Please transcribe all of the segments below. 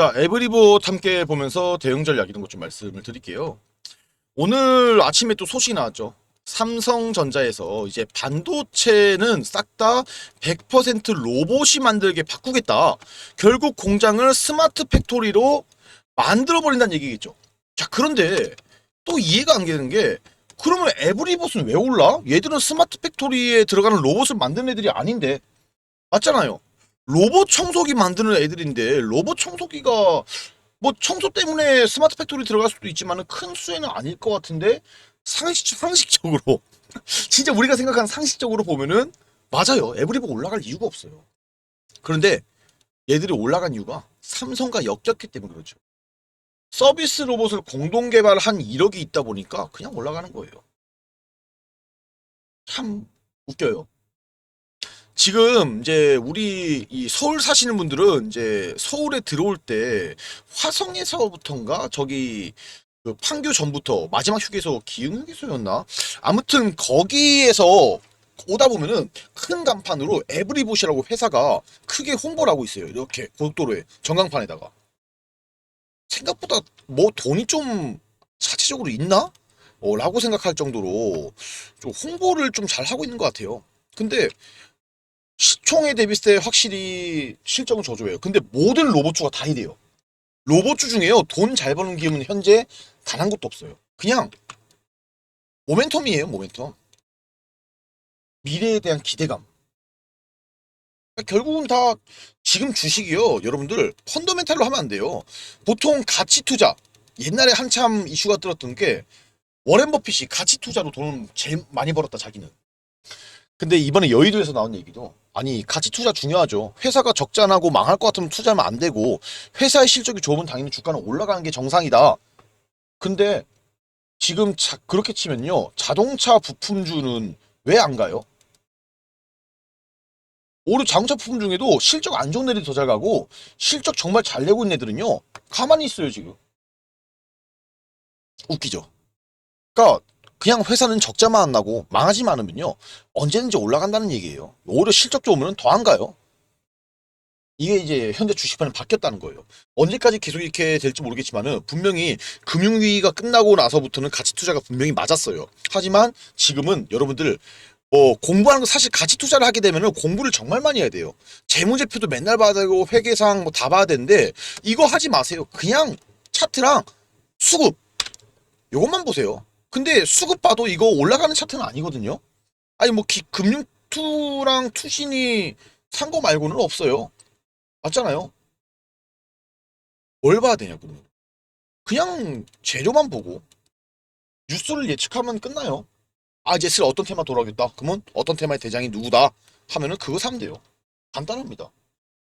자, 에브리봇 함께 보면서 대응 전략 이런 것 좀 말씀을 드릴게요. 오늘 아침에 또 소식이 나왔죠. 삼성전자에서 이제 반도체는 싹 다 100% 로봇이 만들게 바꾸겠다. 결국 공장을 스마트 팩토리로 만들어 버린다는 얘기겠죠. 자, 그런데 또 이해가 안 되는 게 그러면 에브리봇은 왜 올라? 얘들은 스마트 팩토리에 들어가는 로봇을 만드는 애들이 아닌데. 맞잖아요. 로봇 청소기 만드는 애들인데 로봇 청소기가 뭐 청소 때문에 스마트 팩토리 들어갈 수도 있지만 큰 수혜는 아닐 것 같은데 상식, 상식적으로 진짜 우리가 생각하는 상식적으로 보면은 맞아요. 에브리봇 올라갈 이유가 없어요. 그런데 얘들이 올라간 이유가 삼성과 엮였기 때문에 그렇죠. 서비스 로봇을 공동 개발한 1억이 있다 보니까 그냥 올라가는 거예요. 참 웃겨요. 지금 이제 우리 이 서울 사시는 분들은 이제 서울에 들어올 때 화성에서부터인가? 저기 그 판교 전부터 마지막 휴게소 기흥 휴게소였나? 아무튼 거기에서 오다 보면은 큰 간판으로 에브리봇이라고 회사가 크게 홍보를 하고 있어요. 이렇게 고속도로에 전광판에다가. 생각보다 뭐 돈이 좀 자체적으로 있나? 어, 라고 생각할 정도로 좀 홍보를 좀 잘 하고 있는 것 같아요. 근데 시총에 대비했을 때 확실히 실적은 저조해요. 근데 모든 로봇주가 다 이래요. 로봇주 중에요. 돈 잘 버는 기업은 현재 단 한 곳도 없어요. 그냥 모멘텀이에요. 모멘텀. 미래에 대한 기대감. 그러니까 결국은 다 지금 주식이요. 여러분들 펀더멘탈로 하면 안 돼요. 보통 가치 투자. 옛날에 한참 이슈가 들었던 게 워렌 버핏이 가치 투자로 돈을 제일 많이 벌었다 자기는. 근데 이번에 여의도에서 나온 얘기도 아니 가치 투자 중요하죠. 회사가 적자 나고 망할 것 같으면 투자하면 안 되고 회사의 실적이 좋으면 당연히 주가는 올라가는 게 정상이다. 근데 지금 자, 그렇게 치면요. 자동차 부품주는 왜 안 가요? 오히려 자동차 부품 중에도 실적 안 좋은 애들이 더 잘 가고 실적 정말 잘 내고 있는 애들은요. 가만히 있어요 지금. 웃기죠. 그러니까 그냥 회사는 적자만 안 나고 망하지만 않으면요. 언제든지 올라간다는 얘기예요. 오히려 실적 좋으면 더 안 가요. 이게 이제 현재 주식판이 바뀌었다는 거예요. 언제까지 계속 이렇게 될지 모르겠지만은 분명히 금융위기가 끝나고 나서부터는 가치 투자가 분명히 맞았어요. 하지만 지금은 여러분들 어, 공부하는 거 사실 가치 투자를 하게 되면은 공부를 정말 많이 해야 돼요. 재무제표도 맨날 봐야 되고 회계상 뭐 다 봐야 되는데 이거 하지 마세요. 그냥 차트랑 수급 요것만 보세요. 근데 수급 봐도 이거 올라가는 차트는 아니거든요. 아니 뭐 기, 금융투랑 투신이 산 거 말고는 없어요. 맞잖아요. 뭘 봐야 되냐고. 그냥 재료만 보고 뉴스를 예측하면 끝나요. 아 이제 슬 어떤 테마 돌아오겠다. 그러면 어떤 테마의 대장이 누구다 하면은 그거 사면 돼요. 간단합니다.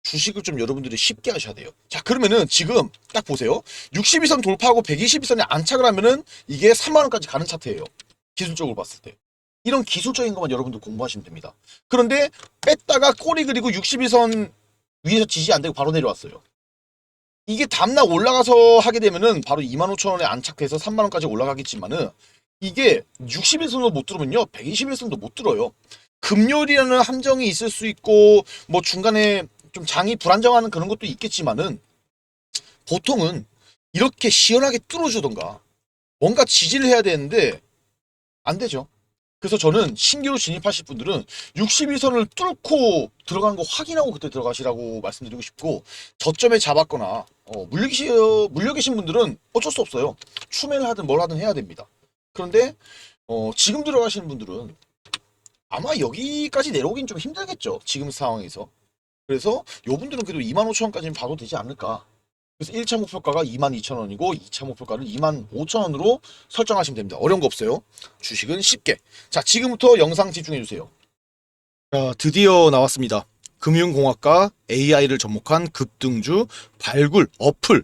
주식을 좀 여러분들이 쉽게 하셔야 돼요. 자, 그러면은 지금 딱 보세요. 62선 돌파하고 122선에 안착을 하면은 이게 3만원까지 가는 차트예요. 기술적으로 봤을 때. 이런 기술적인 것만 여러분들 공부하시면 됩니다. 그런데 뺐다가 꼬리 그리고 62선 위에서 지지 안 되고 바로 내려왔어요. 이게 다음날 올라가서 하게 되면은 바로 25,000원에 안착돼서 3만원까지 올라가겠지만은 이게 61선도 못 들으면요. 121선도 못 들어요. 금요일이라는 함정이 있을 수 있고 뭐 중간에 좀 장이 불안정하는 그런 것도 있겠지만은 보통은 이렇게 시원하게 뚫어주던가 뭔가 지지를 해야 되는데 안 되죠. 그래서 저는 신규로 진입하실 분들은 62선을 뚫고 들어가는 거 확인하고 그때 들어가시라고 말씀드리고 싶고 저점에 잡았거나 어, 계시, 물려 계신 분들은 어쩔 수 없어요. 추매를 하든 뭘 하든 해야 됩니다. 그런데 어, 지금 들어가시는 분들은 아마 여기까지 내려오긴 좀 힘들겠죠. 지금 상황에서. 그래서 요분들은 그래도 25,000원까지는 봐도 되지 않을까. 그래서 1차 목표가가 22,000원이고 2차 목표가를 25,000원으로 설정하시면 됩니다. 어려운 거 없어요. 주식은 쉽게. 자, 지금부터 영상 집중해 주세요. 자, 드디어 나왔습니다. 금융공학과 AI를 접목한 급등주 발굴 어플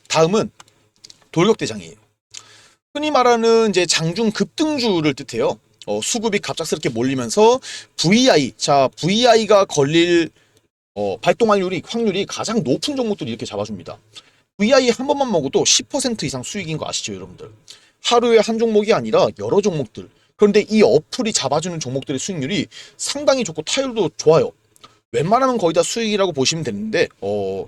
다음은 돌격대장이에요. 흔히 말하는 이제 장중 급등주를 뜻해요. 어, 수급이 갑작스럽게 몰리면서 VI, 자 VI가 걸릴 어, 발동 확률이 확률이 가장 높은 종목들이 이렇게 잡아줍니다. VI 한 번만 먹어도 10% 이상 수익인 거 아시죠, 여러분들? 하루에 한 종목이 아니라 여러 종목들. 그런데 이 어플이 잡아주는 종목들의 수익률이 상당히 좋고 타율도 좋아요. 웬만하면 거의 다 수익이라고 보시면 되는데, 어,